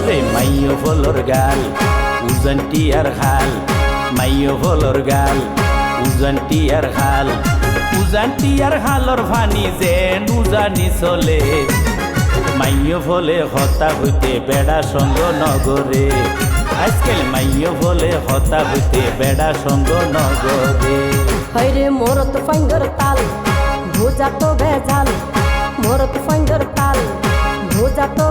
ওরে মাইয় ফলর গাল উজানটি আর হাল, মাইয় ফলর গাল উজানটি আর হাল উজানটি আর হালর ভানি যেন উজানি চলে। মাইয় ফলে হতা হইতে বেড়া সঙ্গ নগরে, আজকাল মাইয় ফলে হতা হইতে বেড়া সঙ্গ নগরে। হৈরে মোরত ফাইন্দর তাল, ভোজা তো ভেজাল, মোরত ফাইন্দর তাল, ভোজা তো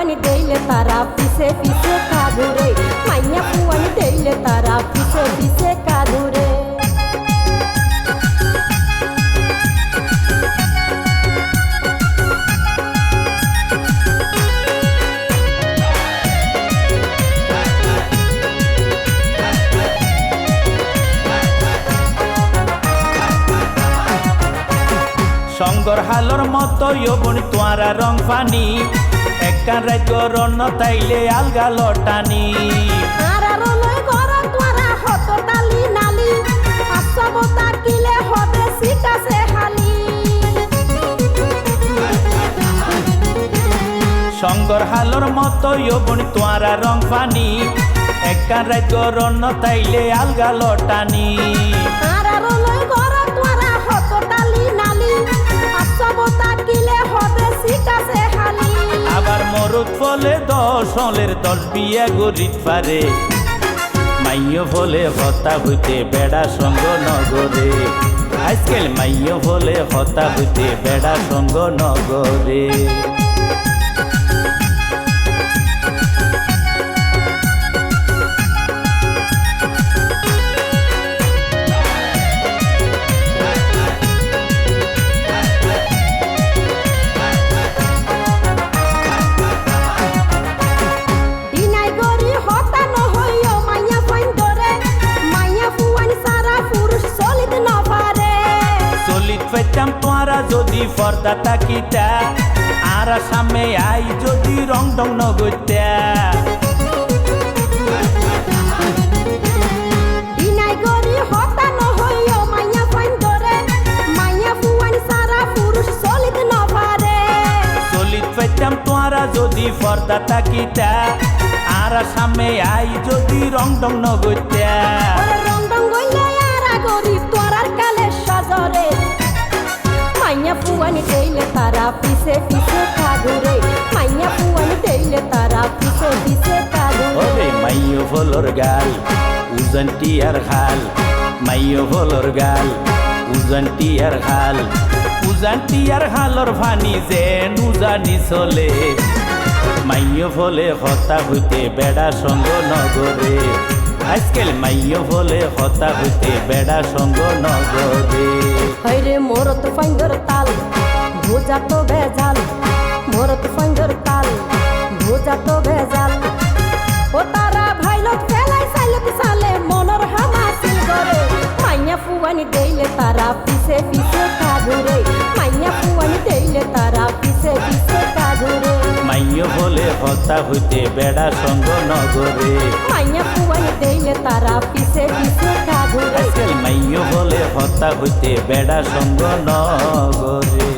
ফুয়ানি দেইলে তারা পিছে পিছে কাদুরে। মাইয়া ফুয়ানি দেইলে তারা পিছে পিছে কাদুরে। সঙ্গর হালর মতো ইয়বন তোয়ারা রং পানি। একখান রাজ্য রন্ন তাইলে আলগা লটানি। সঙ্গর হালর মতো ইয়বন তোয়ারা রং পানি। একখান রাজ্য রন্ন তাইলে আলগা লটানি। আর আর ফলে দশ অলের দশ বিয়া গরিব পারে। মাইয় ফলে হতা হইতে বেড়া সঙ্গ নগরে। আজকাল মাইয় ফলে হতা হইতে বেড়া সঙ্গ নগরে। পাইতাম তোরা যদি ফর্দা তাকিতা আর সামনে আই যদি রং ডং পাইতাম তোরা যদি ফর্দা তাকিতা আর সামনে আই যদি রং ডং নগত্যা ফুয়ানি দেইলে তারা পিছে পিছে কাদুরে মাইয়া ফুয়ানি দেইলে তারা পিছে পিছে ওরে মাইয় ফলর গাল উজানটি আর হাল মাইয় ফলর গাল উজানটি আর হাল উজানটি আর হালর ভানি যেন উজানি চলে। মাইয় ফলে হতা হইতে বেড়া সঙ্গ নগরে। আজকাল মাইয় ফলে হতা হইতে বেড়া সঙ্গ নগরে হৈরে মোরত ফাইন্দর তাল, ভোজা তো ভেজাল। মোরত ফাইন্দর তাল, ভোজা তো ভেজাল। ও তারা ভাইলত ফেলাই সাইলত সালে মনর হামাসিল করে মাইয়া ফুয়ানি দেইলে তারা পিছে পিছে। হতা হইতে বেড়া সঙ্গ নগরে। মাইয়া পুয়াই দেইলে তারা পিছে পিছে কাদুরে আজকাল মাইয় ফলে হতা হইতে বেড়া সঙ্গ নগরে।